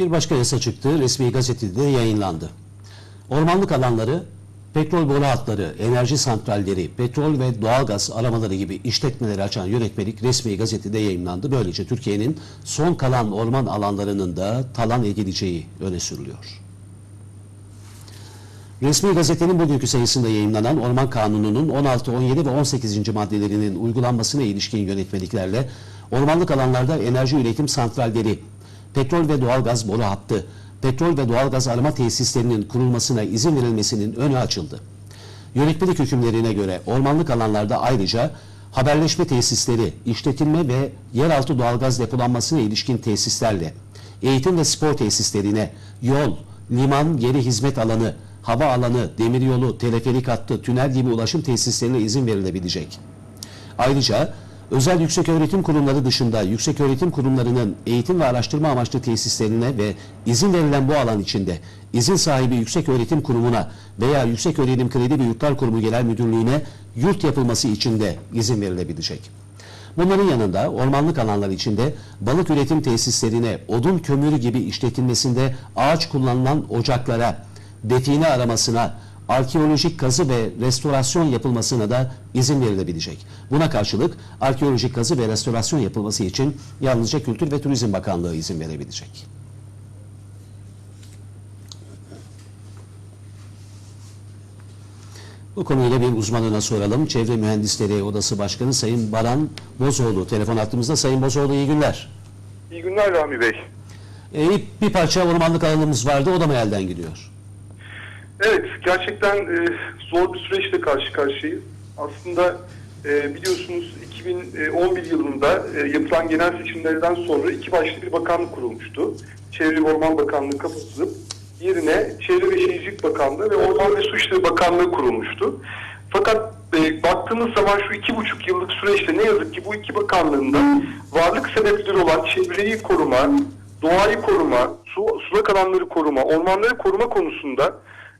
Bir başka yasa çıktı, resmi gazetede yayınlandı. Ormanlık alanları, petrol boru hatları, enerji santralleri, petrol ve doğalgaz aramaları gibi işletmeleri açan yönetmelik resmi gazetede yayınlandı. Böylece Türkiye'nin son kalan orman alanlarının da talan edileceği öne sürülüyor. Resmi gazetenin bugünkü sayısında yayınlanan Orman Kanunu'nun 16, 17 ve 18. maddelerinin uygulanmasına ilişkin yönetmeliklerle ormanlık alanlarda enerji üretim santralleri, petrol ve doğalgaz boru hattı, petrol ve doğalgaz arama tesislerinin kurulmasına izin verilmesinin önü açıldı. Yönetmelik hükümlerine göre ormanlık alanlarda ayrıca haberleşme tesisleri, işletilme ve yeraltı doğalgaz depolanmasına ilişkin tesislerle, eğitim ve spor tesislerine, yol, liman, geri hizmet alanı, hava alanı, demiryolu, teleferik hattı, tünel gibi ulaşım tesislerine izin verilebilecek. Ayrıca özel yüksek öğretim kurumları dışında yüksek öğretim kurumlarının eğitim ve araştırma amaçlı tesislerine ve izin verilen bu alan içinde izin sahibi yüksek öğretim kurumuna veya yüksek öğretim kredi ve yurtlar kurumu genel müdürlüğüne yurt yapılması için de izin verilebilecek. Bunların yanında ormanlık alanlar içinde balık üretim tesislerine odun kömürü gibi işletilmesinde ağaç kullanılan ocaklara, define aramasına, arkeolojik kazı ve restorasyon yapılmasına da izin verilebilecek. Buna karşılık arkeolojik kazı ve restorasyon yapılması için yalnızca Kültür ve Turizm Bakanlığı izin verebilecek. Bu konuyla bir uzmanına soralım. Çevre Mühendisleri Odası Başkanı Sayın Baran Bozoğlu. Telefon attığımızda Sayın Bozoğlu iyi günler. İyi günler Rami Bey. Ee, bir parça ormanlık alanımız vardı. O da mı elden gidiyor? Evet, gerçekten e, zor bir süreçle karşı karşıyayız. Aslında e, biliyorsunuz 2011 yılında e, yapılan genel seçimlerden sonra iki başlı bir bakanlık kurulmuştu. Çevre ve Orman Bakanlığı kapatılıp yerine Çevre ve Şehircilik Bakanlığı ve Orman ve Su İşleri Bakanlığı kurulmuştu. Fakat e, baktığımız zaman şu iki buçuk yıllık süreçte ne yazık ki bu iki bakanlığın da varlık sebepleri olan çevreyi koruma, doğayı koruma, su, sulak alanları koruma, ormanları koruma konusunda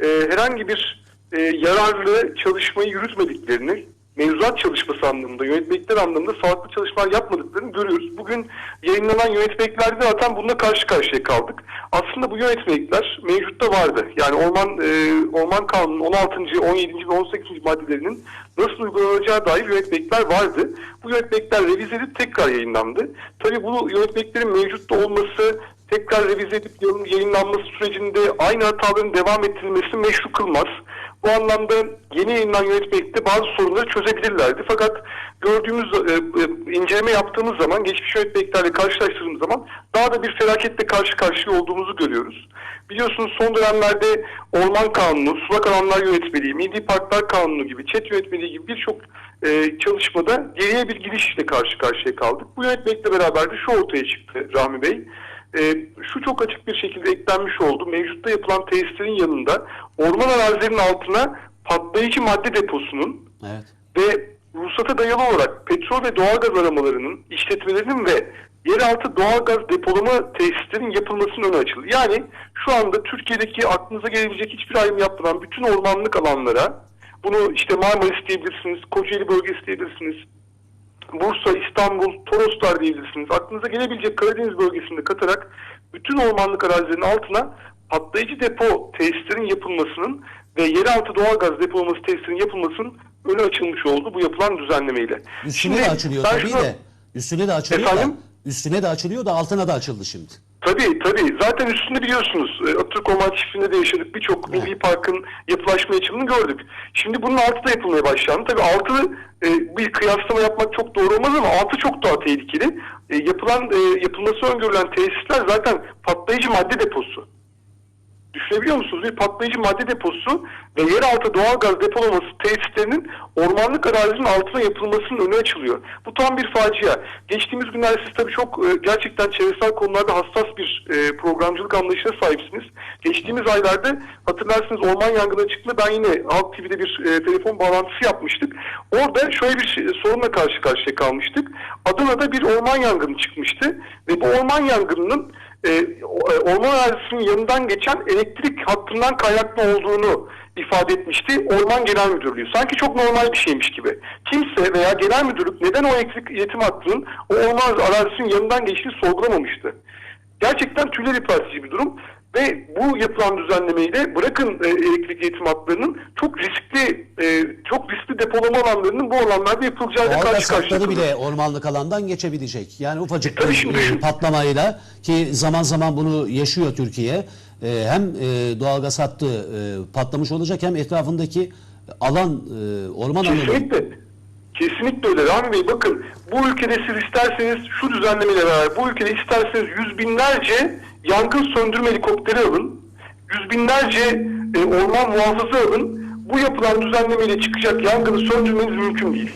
e, herhangi bir e, yararlı çalışmayı yürütmediklerini, mevzuat çalışması anlamında, yönetmelikler anlamında sağlıklı çalışmalar yapmadıklarını görüyoruz. Bugün yayınlanan yönetmeliklerde zaten bununla karşı karşıya kaldık. Aslında bu yönetmelikler mevcutta vardı. Yani Orman e, Orman Kanunu'nun 16. 17. ve 18. maddelerinin nasıl uygulanacağı dair yönetmelikler vardı. Bu yönetmelikler revize edip tekrar yayınlandı. Tabii bu yönetmeliklerin mevcutta olması tekrar revize edip yayınlanması sürecinde aynı hataların devam ettirilmesi meşru kılmaz. Bu anlamda yeni yayınlanan yönetmelikte bazı sorunları çözebilirlerdi. Fakat gördüğümüz, e, e, inceleme yaptığımız zaman, geçmiş yönetmeliklerle karşılaştırdığımız zaman daha da bir felaketle karşı karşıya olduğumuzu görüyoruz. Biliyorsunuz son dönemlerde Orman Kanunu, Sulak Alanlar Yönetmeliği, Milli Parklar Kanunu gibi, ÇED Yönetmeliği gibi birçok e, çalışmada geriye bir girişle karşı karşıya kaldık. Bu yönetmelikle beraber de şu ortaya çıktı Rahmi Bey. E, şu çok açık bir şekilde eklenmiş oldu. Mevcutta yapılan tesislerin yanında orman arazilerinin altına patlayıcı madde deposunun Evet. ve ruhsata dayalı olarak petrol ve doğalgaz aramalarının, işletmelerinin ve yeraltı doğalgaz depolama tesislerinin yapılmasının önü açıldı. Yani şu anda Türkiye'deki aklınıza gelebilecek hiçbir ayrım yapmadan bütün ormanlık alanlara, bunu işte Marmaris diyebilirsiniz, Kocaeli bölgesi diyebilirsiniz, Bursa, İstanbul, Toroslar diyebilirsiniz. Aklınıza gelebilecek Karadeniz bölgesinde katarak bütün ormanlık arazilerin altına patlayıcı depo tesislerin yapılmasının ve yeraltı doğalgaz depolaması tesislerin yapılmasının önü açılmış oldu bu yapılan düzenlemeyle. Üstüne de açılıyor tabii şunu- de. Üstüne de açılıyor Efendim? da. Üstüne de açılıyor da altına da açıldı şimdi. Tabii tabii. Zaten üstünde biliyorsunuz e, Atatürk Orman Çiftliği'nde de yaşadık. Birçok milli parkın yapılaşma açılımını gördük. Şimdi bunun altı da yapılmaya başlandı. Tabii altı e, bir kıyaslama yapmak çok doğru olmaz ama altı çok daha tehlikeli. E, yapılan e, yapılması öngörülen tesisler zaten patlayıcı madde deposu. Düşünebiliyor musunuz? Bir patlayıcı madde deposu ve yeraltı doğalgaz depolaması tesislerinin ormanlık arazinin altına yapılmasının önü açılıyor. Bu tam bir facia. Geçtiğimiz günlerde siz tabii çok e, gerçekten çevresel konularda hassas bir e, programcılık anlayışına sahipsiniz. Geçtiğimiz aylarda hatırlarsınız orman yangını çıktı. Ben yine Halk TV'de bir e, telefon bağlantısı yapmıştık. Orada şöyle bir şey, sorunla karşı karşıya kalmıştık. Adana'da bir orman yangını çıkmıştı ve bu orman yangınının e, e, orman arazisinin yanından geçen elektrik hattından kaynaklı olduğunu ifade etmişti Orman Genel Müdürlüğü. Sanki çok normal bir şeymiş gibi. Kimse veya genel müdürlük neden o elektrik iletim hattının o orman arazisinin yanından geçtiğini sorgulamamıştı. gerçekten tüyler ürpertici bir durum. Ve bu yapılan düzenlemeyle bırakın e, elektrik iletim hatlarının çok riskli e, çok riskli depolama alanlarının bu alanlarda yapılacağı Doğalgaz karşı karşıya bile ormanlık alandan geçebilecek. Yani ufacık Tabii bir e, patlamayla ki zaman zaman bunu yaşıyor Türkiye. E, hem e, doğalgaz hattı e, patlamış olacak hem etrafındaki alan e, orman alanı. Kesinlikle. Kesinlikle öyle. Rami Bey bakın bu ülkede siz isterseniz şu düzenlemeyle beraber bu ülkede isterseniz yüz binlerce yangın söndürme helikopteri alın. Yüz binlerce e, orman muhafızı alın. Bu yapılan düzenlemeyle çıkacak yangını söndürmeniz mümkün değil.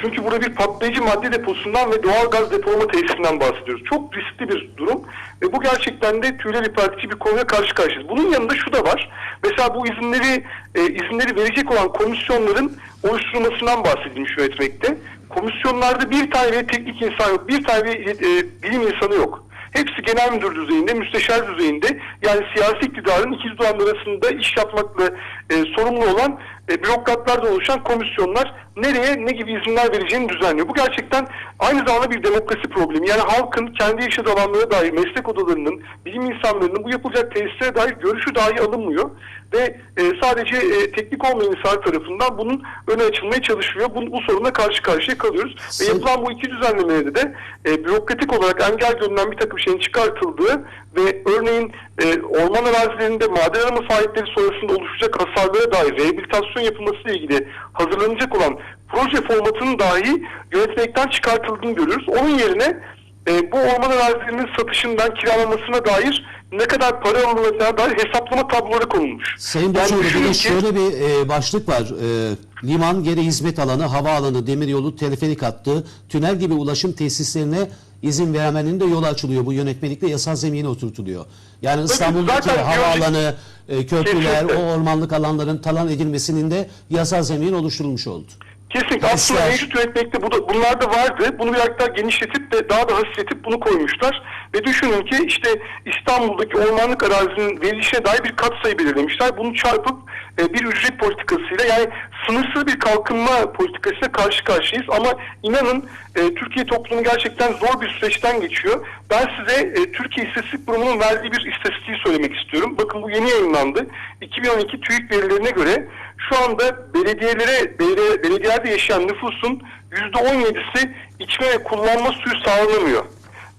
Çünkü burada bir patlayıcı madde deposundan ve doğal gaz depolama tesisinden bahsediyoruz. Çok riskli bir durum ve bu gerçekten de tüyler ürpertici bir konuya karşı karşıyayız. Bunun yanında şu da var. Mesela bu izinleri e, izinleri verecek olan komisyonların oluşturulmasından bahsedilmiş yönetmekte. Komisyonlarda bir tane teknik insan yok, bir tane e, bilim insanı yok. Hepsi genel müdür düzeyinde, müsteşar düzeyinde. Yani siyasi iktidarın ikiz dudağının arasında iş yapmakla e, sorumlu olan e, bürokratlardan oluşan komisyonlar nereye ne gibi izinler vereceğini düzenliyor. Bu gerçekten aynı zamanda bir demokrasi problemi. Yani halkın kendi yaşadığı alanlara dair meslek odalarının, bilim insanlarının bu yapılacak tesislere dair görüşü dahi alınmıyor. Ve e, sadece e, teknik olmayan insanlar tarafından bunun öne açılmaya çalışılıyor. Bu, bu sorunla karşı karşıya kalıyoruz. Ve yapılan bu iki düzenlemelerde de e, bürokratik olarak engel görünen bir takım şeyin çıkartıldığı ve örneğin e, orman arazilerinde maden arama faaliyetleri sonrasında oluşacak hasarlara dair rehabilitasyon yapılması ile ilgili hazırlanacak olan proje formatının dahi yönetmekten çıkartıldığını görüyoruz. Onun yerine e, bu orman arazilerinin satışından kiralanmasına dair ne kadar para alınacağına dair hesaplama tabloları konulmuş. Sayın Yani de ki- şöyle bir e, başlık var. E, liman, geri hizmet alanı, havaalanı, demiryolu, teleferik hattı, tünel gibi ulaşım tesislerine izin vermenin de yolu açılıyor. Bu yönetmelikle yasal zemine oturtuluyor. Yani İstanbul'daki zaten havaalanı, e, köprüler, Kesinlikle. o ormanlık alanların talan edilmesinin de yasal zemin oluşturulmuş oldu. Kesinlikle. Aslında Tesisler. mevcut yönetmekte bu da, bunlar da vardı. Bunu biraz daha genişletip de daha da hafifletip bunu koymuşlar. Ve düşünün ki işte İstanbul'daki ormanlık arazinin verilişine dair bir katsayı belirlemişler. Bunu çarpıp e, bir ücret politikasıyla yani sınırsız bir kalkınma politikasıyla karşı karşıyayız. Ama inanın e, Türkiye toplumu gerçekten zor bir süreçten geçiyor. Ben size e, Türkiye İstatistik Kurumu'nun verdiği bir istatistiği söylemek istiyorum. Bakın bu yeni yayınlandı. 2012 TÜİK verilerine göre şu anda belediyelere, belediye, belediyelerde yaşayan nüfusun %17'si içme ve kullanma suyu sağlanamıyor.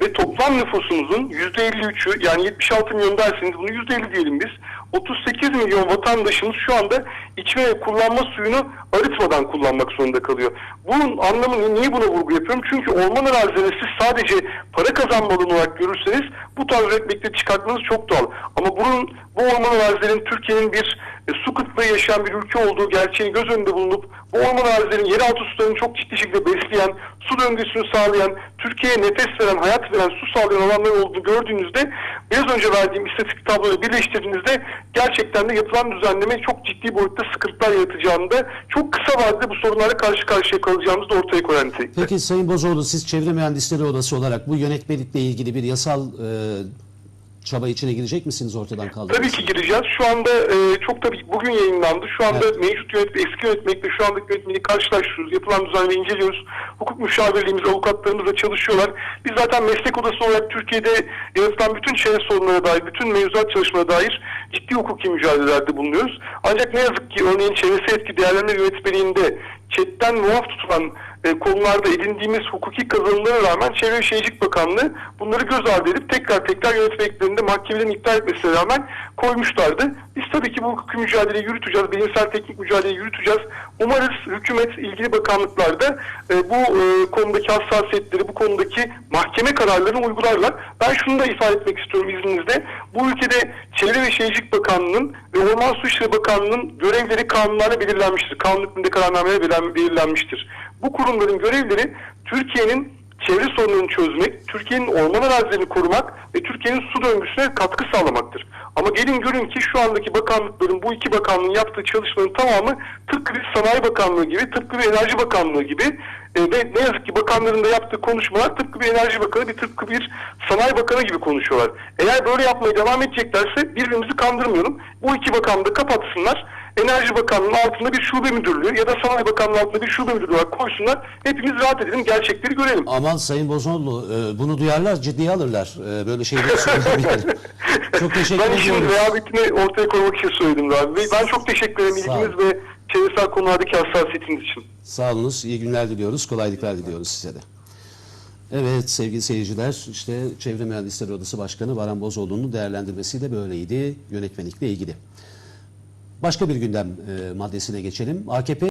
Ve toplam nüfusumuzun %53'ü yani 76 milyon derseniz bunu %50 diyelim biz. 38 milyon vatandaşımız şu anda içme ve kullanma suyunu arıtmadan kullanmak zorunda kalıyor. Bunun anlamını niye buna vurgu yapıyorum? Çünkü orman arazilerini siz sadece para kazanma alanı olarak görürseniz bu tarz üretmekte çıkartmanız çok doğal. Ama bunun bu orman arazilerin Türkiye'nin bir e, su kıtlığı yaşayan bir ülke olduğu gerçeğini göz önünde bulunup bu orman arazilerin yeraltı sularını çok ciddi şekilde besleyen, su döngüsünü sağlayan, Türkiye'ye nefes veren, hayat veren, su sağlayan alanlar olduğunu gördüğünüzde biraz önce verdiğim istatistik tabloyu birleştirdiğinizde gerçekten de yapılan düzenleme çok ciddi boyutta sıkıntılar yaratacağını da çok kısa vadede bu sorunlara karşı karşıya kalacağımızı da ortaya koyan. Peki Sayın Bozoğlu siz Çevre Mühendisleri Odası olarak bu yönetmelikle ilgili bir yasal e, çaba içine girecek misiniz ortadan kaldırmak Tabii ki gireceğiz. Şu anda e, çok tabii bugün yayınlandı. Şu anda mevcut yönetme, eski yönetmekle şu andaki yönetmeliği karşılaştırıyoruz. Yapılan düzenlemeyi inceliyoruz. Hukuk müşavirliğimiz, avukatlarımızla çalışıyorlar. Biz zaten meslek odası olarak Türkiye'de yaratılan bütün çevre sorunlara dair, bütün mevzuat çalışmalara dair ciddi hukuki mücadelelerde bulunuyoruz. Ancak ne yazık ki örneğin çevresi etki değerlendirme yönetmeliğinde chatten muaf tutulan e, konularda edindiğimiz hukuki kazanımlara rağmen Çevre ve Şehircilik Bakanlığı bunları göz ardı edip tekrar tekrar yönetmeliklerinde mahkemelerin iptal etmesine rağmen koymuşlardı. Biz tabii ki bu hukuki mücadeleyi yürüteceğiz, bilimsel teknik mücadeleyi yürüteceğiz. Umarız hükümet, ilgili bakanlıklarda e, bu e, konudaki hassasiyetleri, bu konudaki mahkeme kararlarını uygularlar. Ben şunu da ifade etmek istiyorum izninizle. Bu ülkede Çevre ve Şehircilik Bakanlığı'nın ve Orman Su İşleri Bakanlığı'nın görevleri kanunlarla belirlenmiştir. Kanun hükmünde kararnameyle belirlen- belirlenmiştir. Bu kurumların görevleri Türkiye'nin çevre sorunlarını çözmek, Türkiye'nin orman arazilerini korumak ve Türkiye'nin su döngüsüne katkı sağlamaktır. Ama gelin görün ki şu andaki bakanlıkların, bu iki bakanlığın yaptığı çalışmaların tamamı tıpkı bir Sanayi Bakanlığı gibi, tıpkı bir Enerji Bakanlığı gibi e, ve ne yazık ki bakanların da yaptığı konuşmalar tıpkı bir Enerji Bakanı, bir tıpkı bir Sanayi Bakanı gibi konuşuyorlar. Eğer böyle yapmaya devam edeceklerse birbirimizi kandırmayalım. Bu iki bakanlığı kapatsınlar. Enerji Bakanlığı'nın altında bir şube müdürlüğü ya da Sanayi Bakanlığı altında bir şube müdürlüğü olarak koysunlar. Hepimiz rahat edelim, gerçekleri görelim. Aman Sayın Bozoğlu e, bunu duyarlar ciddiye alırlar. E, böyle şeyleri söylemeyelim. çok teşekkür Ben işin ediyoruz. rehavetini ortaya koymak için söyledim Rabi Bey. Ben çok teşekkür ederim ilginiz ve çevresel konulardaki hassasiyetiniz için. Sağ iyi günler diliyoruz. Kolaylıklar diliyoruz size de. Evet sevgili seyirciler işte Çevre Mühendisleri Odası Başkanı Baran Bozoğlu'nun değerlendirmesi de böyleydi yönetmelikle ilgili. Başka bir gündem e, maddesine geçelim. AKP